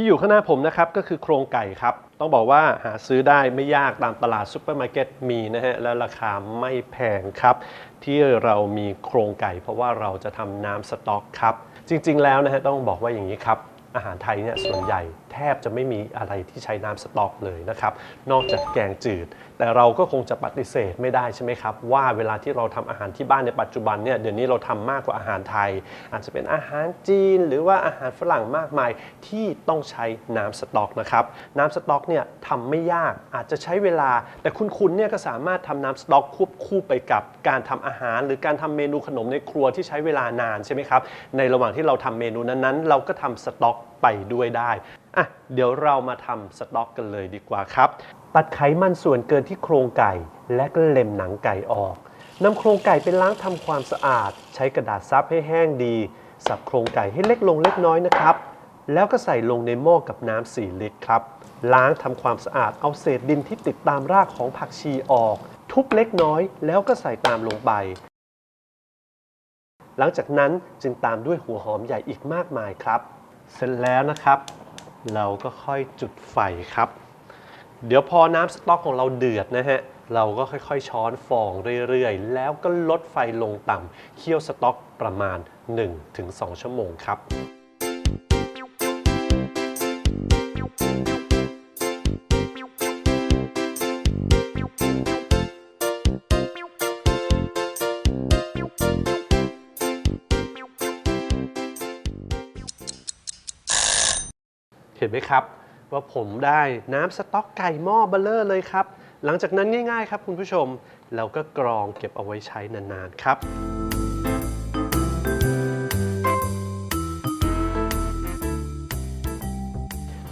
ที่อยู่ข้างหน้าผมนะครับก็คือโครงไก่ครับ ต้องบอกว่าหาซื้อได้ไม่ยากตามตลาดซุปเปอร์มาร์เก็ตมีนะฮะ และราคาไม่แพงครับ ที่เรามีโครงไก่เพราะว่าเราจะทำน้ำสต๊อกครับ จริงๆแล้วนะฮะต้องบอกว่าอย่างนี้ครับ อาหารไทยเนี่ยส่วนใหญ่แทบจะไม่มีอะไรที่ใช้น้ำสต๊อกเลยนะครับ นอกจากแกงจืด แต่เราก็คงจะปฏิเสธไม่ได้ใช่ไหมครับ ว่าเวลาที่เราทำอาหารที่บ้านในปัจจุบันเนี่ยเดี๋ยวนี้เราทำมากกว่าอาหารไทย อาจจะเป็นอาหารจีน หรือว่าอาหารฝรั่งมากมายที่ต้องใช้น้ำสต๊อกนะครับน้ำสต๊อกเนี่ยทำไม่ยากอาจจะใช้เวลา แต่คุณคุณเนี่ยก็สามารถทำน้ำสต๊อกควบคู่ไปกับการทำอาหาร หรือการทำเมนูขนมในครัวที่ใช้เวลานานใช่ไหมครับในระหว่างที่เราทำเมนูนั้นๆ เราก็ทำสต๊อกไปด้วยได้อะเดี๋ยวเรามาทำสต๊อกกันเลยดีกว่าครับ ตัดไขมันส่วนเกินที่โครงไก่ และก็เล็มหนังไก่ออกนำโครงไก่ไปล้างทำความสะอาด ใช้กระดาษซับให้แห้งดี สับโครงไก่ให้เล็กลงเล็กน้อยนะครับ แล้วก็ใส่ลงในหม้อกับน้ำ4ลิตรครับ ล้างทำความสะอาดเอาเศษดินที่ติดตามรากของผักชีออก ทุบเล็กน้อย แล้วก็ใส่ตามลงไป หลังจากนั้นจึงตามด้วยหัวหอมใหญ่อีกมากมายครับ เสร็จแล้วนะครับ เราก็ค่อยจุดไฟครับ เดี๋ยวพอน้ำสต๊อกของเราเดือดนะฮะเราก็ค่อยๆ ช้อนฟองเรื่อยๆ แล้วก็ลดไฟลงต่ำเคี่ยวสต๊อกประมาณ 1-2 ชั่วโมงครับ เห็นไหมครับ ว่าผมได้น้ำสต๊อกไก่หม้อเบลเลอร์เลยครับ หลังจากนั้นง่าย ๆ ครับคุณผู้ชม เราก็กรองเก็บเอาไว้ใช้นานๆครับ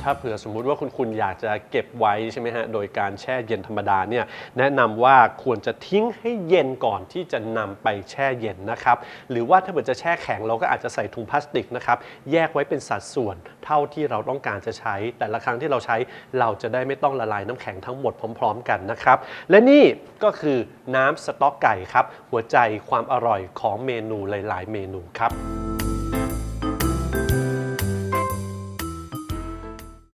ถ้าเผื่อสมมุติว่าคุณคุณอยากจะเก็บไว้ใช่ไหมฮะโดยการแช่เย็นธรรมดาเนี่ยแนะนำว่าควรจะทิ้งให้เย็นก่อนที่จะนำไปแช่เย็นนะครับหรือว่าถ้าเผื่อจะแช่แข็งเราก็อาจจะใส่ถุงพลาสติกนะครับแยกไว้เป็นสัดส่วนเท่าที่เราต้องการจะใช้ แต่ละครั้งที่เราใช้เราจะได้ไม่ต้องละลายน้ำแข็งทั้งหมดพร้อม ๆ กันนะครับและนี่ก็คือน้ำสต๊อกไก่ครับหัวใจความอร่อยของเมนูหลาย ๆ เมนูครับ